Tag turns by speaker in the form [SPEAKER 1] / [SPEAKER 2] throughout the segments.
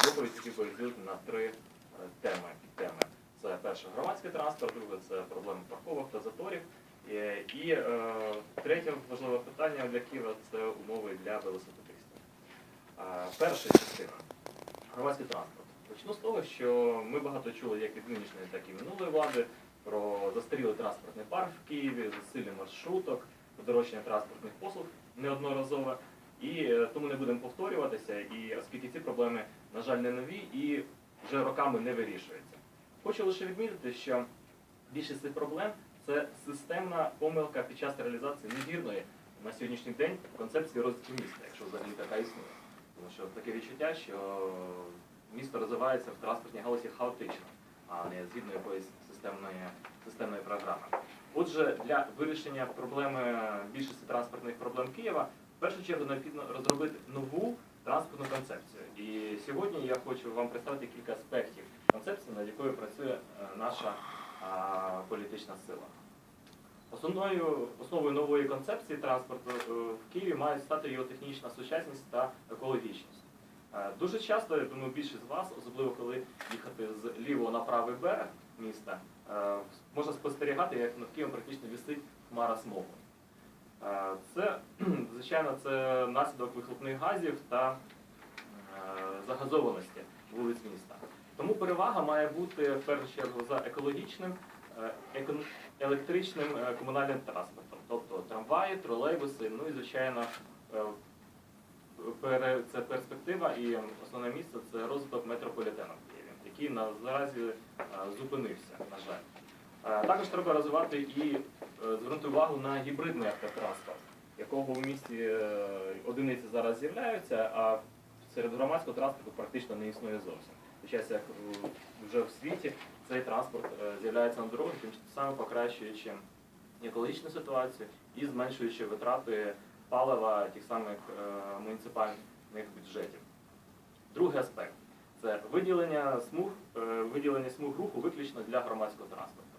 [SPEAKER 1] доповідь, які поділити на три е, теми. Теми. Це перше громадський транспорт, друге це проблеми парковок та заторів. Е, І е, третє важливе питання для Києва це умови для велосипедистів. Перша частина громадський транспорт. Почну з того, що ми багато чули як від нинішньої, так і минулої влади про застарілий транспортний парк в Києві, засилля маршруток, подорожчання транспортних послуг неодноразове. І тому не будемо повторюватися, і оскільки ці проблеми, на жаль, не нові і вже роками не вирішуються. Хочу лише відмітити, що більшість цих проблем це системна помилка під час реалізації невірної на сьогоднішній день концепції розвитку міста, якщо взагалі така існує. Тому що таке відчуття, що місто розвивається в транспортній галузі хаотично, а не згідно якоїсь системної, системної програми. Отже, для вирішення проблеми більшості транспортних проблем Києва в першу чергу необхідно розробити нову транспортну концепцію. І сьогодні я хочу вам представити кілька аспектів концепції, над якою працює е, наша політична сила. Основною, основою нової концепції транспорту е, в Києві має стати його технічна сучасність та екологічність. Е, Дуже часто, я думаю, більшість з вас, особливо коли їхати з лівого на правий берег міста, можна спостерігати, як над Києвом практично висить хмара смогу. Е, Це, звичайно, це наслідок вихлопних газів та е, загазованості вулиць міста. Тому перевага має бути в першу чергу за екологічним, е, електричним комунальним транспортом, тобто трамваї, тролейбуси, ну і звичайно. Це перспектива і основне місце це розвиток метрополітену в Києві, який наразі зупинився, на жаль. Е, Також треба розвивати і е, звернути увагу на гібридний автотранспорт, якого в місті е, одиниці зараз з'являються, а серед громадського транспорту практично не існує зовсім. Час як вже в світі цей транспорт з'являється на дорогах, тим самим покращуючи екологічну ситуацію і зменшуючи витрати палива тих самих муніципальних бюджетів. Другий аспект це виділення смуг, виділення смуг руху виключно для громадського транспорту.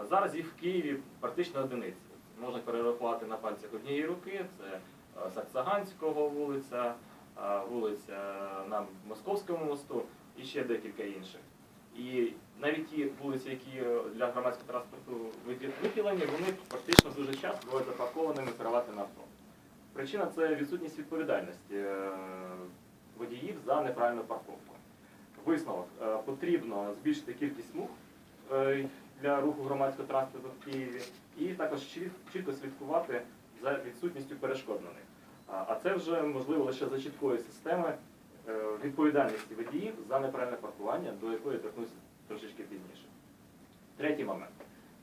[SPEAKER 1] Е, Зараз їх в Києві практично одиниці. Можна перерахувати на пальцях однієї руки. Це е, Саксаганського вулиця, е, вулиця на Московському мосту і ще декілька інших. І навіть ті вулиці, які е, для громадського транспорту виді- виділені, вони практично дуже часто бувають запаркованими приватним авто. Причина це відсутність відповідальності е, водіїв за неправильну парковку. Висновок е, потрібно збільшити кількість смуг е, для руху громадського транспорту в Києві і також чітко слідкувати за відсутністю перешкод на них. А це вже можливо лише за чіткої системи е, відповідальності водіїв за неправильне паркування, до якої торкнуся трошечки пізніше. Третій момент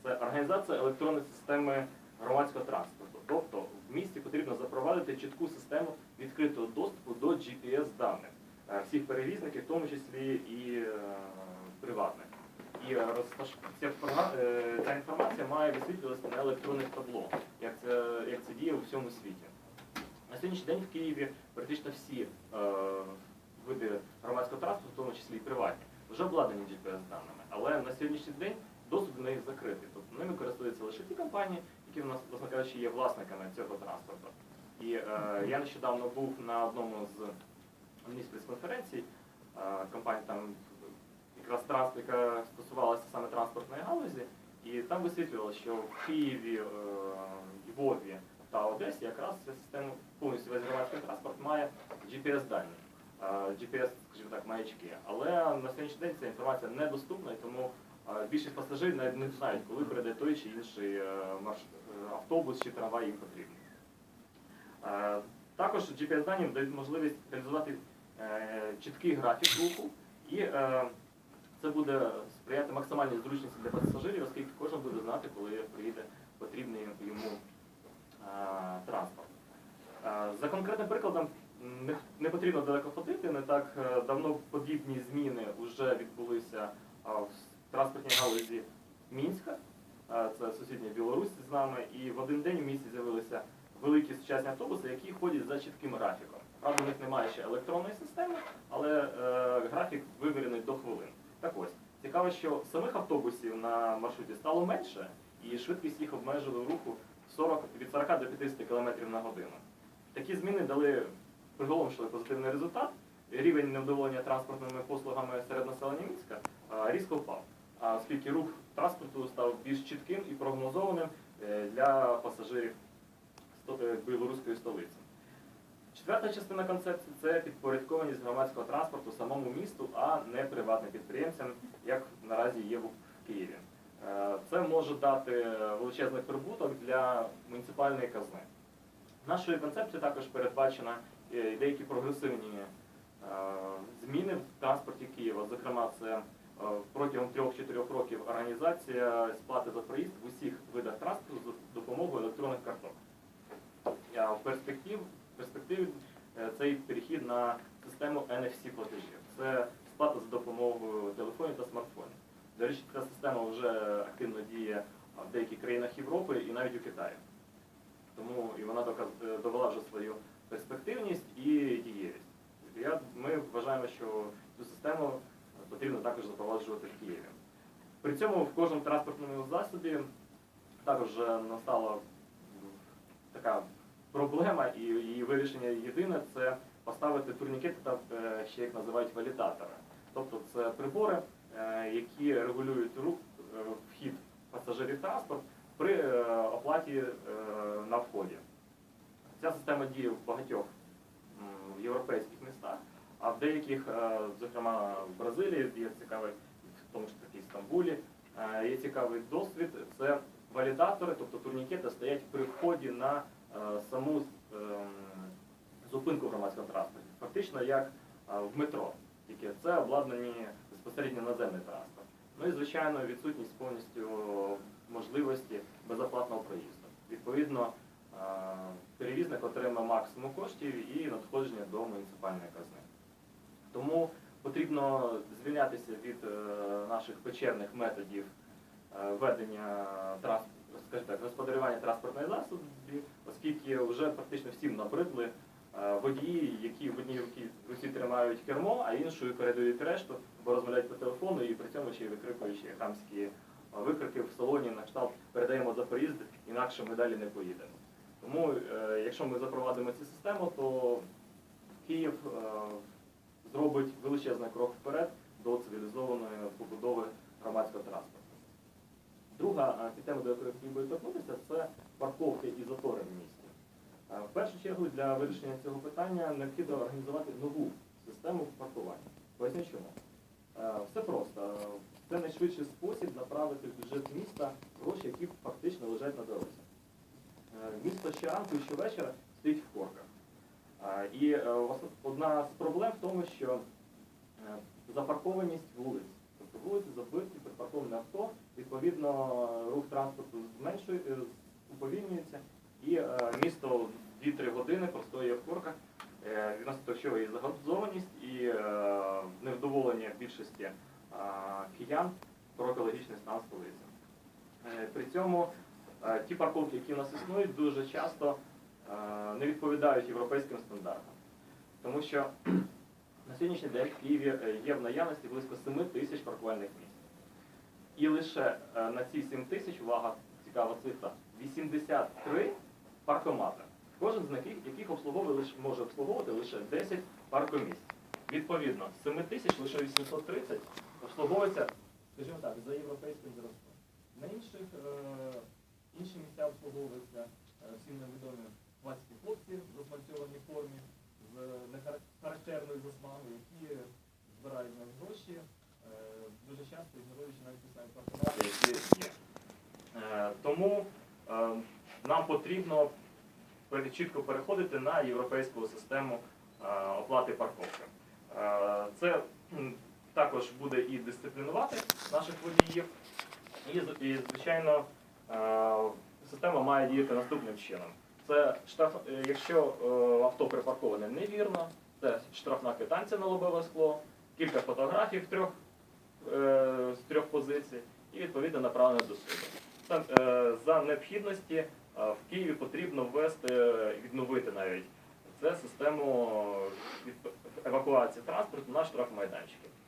[SPEAKER 1] це організація електронної системи громадського транспорту. Тобто в місті потрібно запровадити чітку систему відкритого доступу до GPS-даних е, всіх перевізників, в тому числі і е, приватних. І ця, е, ця інформація має висвітлюватися на електронних табло, як це, як це діє у всьому світі. На сьогоднішній день в Києві практично всі е, види громадського транспорту, в тому числі і приватні, вже обладнані GPS-даними. Але на сьогоднішній день доступ до них закритий. Тобто ними користуються лише ті компанії, які в нас, власне кажучи, є власниками цього транспорту. І е, я нещодавно був на одному з місць прес-конференцій, е, компанія там якраз транспорт, яка стосувалася саме транспортної галузі, і там висвітлювало, що в Києві, е, Львові та Одесі якраз ця система повністю весь громадський транспорт має GPS-дані. GPS, скажімо так, маячки. Але на сьогоднішній день ця інформація недоступна, і тому більшість пасажирів навіть не знають, коли прийде той чи інший е, автобус чи трамвай їм потрібний. Е, Також GPS-дані дають можливість реалізувати е, чіткий графік руху, і це буде сприяти максимальній зручності для пасажирів, оскільки кожен буде знати, коли приїде потрібний йому е, транспорт. Е, За конкретним прикладом не, потрібно далеко ходити. Не так е, давно подібні зміни вже відбулися в транспортній галузі Мінська. Це сусідня Білорусь з нами. І в один день в місті з'явилися великі сучасні автобуси, які ходять за чітким графіком. Правда, у них немає ще електронної системи, але графік вивірений до хвилин. Так ось, цікаво, що самих автобусів на маршруті стало менше, і швидкість їх обмежили в руху 40, від 40 до 50 км на годину. Такі зміни дали приголомшили позитивний результат, рівень невдоволення транспортними послугами серед населення Мінська різко впав. Оскільки рух транспорту став більш чітким і прогнозованим е, для пасажирів е, білоруської столиці. Четверта частина концепції це підпорядкованість громадського транспорту самому місту, а не приватним підприємцям, як наразі є в Києві. Е, Це може дати величезний прибуток для муніципальної казни. Нашою концепцією також передбачено е, деякі прогресивні е, зміни в транспорті Києва. Зокрема, це протягом 3-4 років організація сплати за проїзд в усіх видах транспорту за допомогою електронних карток. В перспективі, в перспективі е, цей перехід на систему NFC платежів. Це сплата за допомогою телефонів та смартфонів. До речі, ця система вже активно діє в деяких країнах Європи і навіть у Китаї. Тому і вона е, довела вже свою перспективність і дієвість. Я, ми вважаємо, що цю систему потрібно також запроваджувати в Києві. При цьому в кожному транспортному засобі також настала така проблема, і її вирішення єдине це поставити турнікети та е, ще як називають валідатори. Тобто це прибори, е, які регулюють рух, е, вхід пасажирів транспорт при оплаті на вході. Ця система діє в багатьох європейських містах, а в деяких, зокрема в Бразилії, є цікавий, в тому ж таки Стамбулі, є цікавий досвід. Це валідатори, тобто турнікети стоять при вході на саму ем, зупинку в громадському транспорті. Фактично як е, в метро. Тільки це обладнані безпосередньо наземний транспорт. Ну і звичайно відсутність повністю можливості безоплатного проїзду. Відповідно, е, перевізник отримає максимум коштів і надходження до муніципальної казни. Тому потрібно звільнятися від е, наших печерних методів е, ведення транс- скажімо так, господарювання транспортних засобів, оскільки вже практично всім набридли е, водії, які в одній руці, руці тримають кермо, а іншою передають решту, бо розмовляють по телефону і при цьому ще й викрикуючи хамські е, викрики в салоні на кшталт передаємо за проїзд, інакше ми далі не поїдемо. Тому, е, якщо ми запровадимо цю систему, то Київ зробить величезний крок вперед до цивілізованої побудови громадського транспорту. Друга е, підтема, до якої хотів би торкнутися, це парковки і затори в місті. Е, В першу чергу для вирішення цього питання необхідно організувати нову систему паркування. Поясню чому. Е, Все просто. Це найшвидший спосіб направити в бюджет міста гроші, які фактично лежать на дорозі. Місто щоранку і щовечора стоїть в корках. І одна з проблем в тому, що запаркованість вулиць. Вулиці забиті, припарковані авто, відповідно рух транспорту е, уповільнюється, і е, місто 2-3 години простоює в корках, е, відносно що і загазованість, і невдоволення більшості киян про екологічний стан столиці. При цьому ті парковки, які у нас існують, дуже часто не відповідають європейським стандартам. Тому що на сьогоднішній день в Києві е, є в наявності близько 7 тисяч паркувальних місць. І лише е, на ці 7 тисяч, увага, цікава цифра, 83 паркомати. Кожен з них, яких обслуговує лише, може обслуговувати лише 10 паркомісць. Відповідно, з 7 тисяч лише 830 обслуговується, скажімо так, за європейським зразком. На інших е, інші місця обслуговуються е, всім невідомі хлопці в засмальцьованій формі з нехарактерною засмагою, які збирають на гроші, е, дуже часто ігноруючи навіть самі паркомати, які є. Е, Тому е, нам потрібно чітко переходити на європейську систему оплати парковки. Це також буде і дисциплінувати наших водіїв, і, звичайно, система має діяти наступним чином. Це штраф, якщо авто припарковане невірно, це штрафна квитанція на лобове скло, кілька фотографій в трьох, е, з трьох позицій і відповідне направлення до суду. Е, за необхідності е, в Києві потрібно ввести, відновити навіть це систему евакуації транспорту на штрафмайданчики.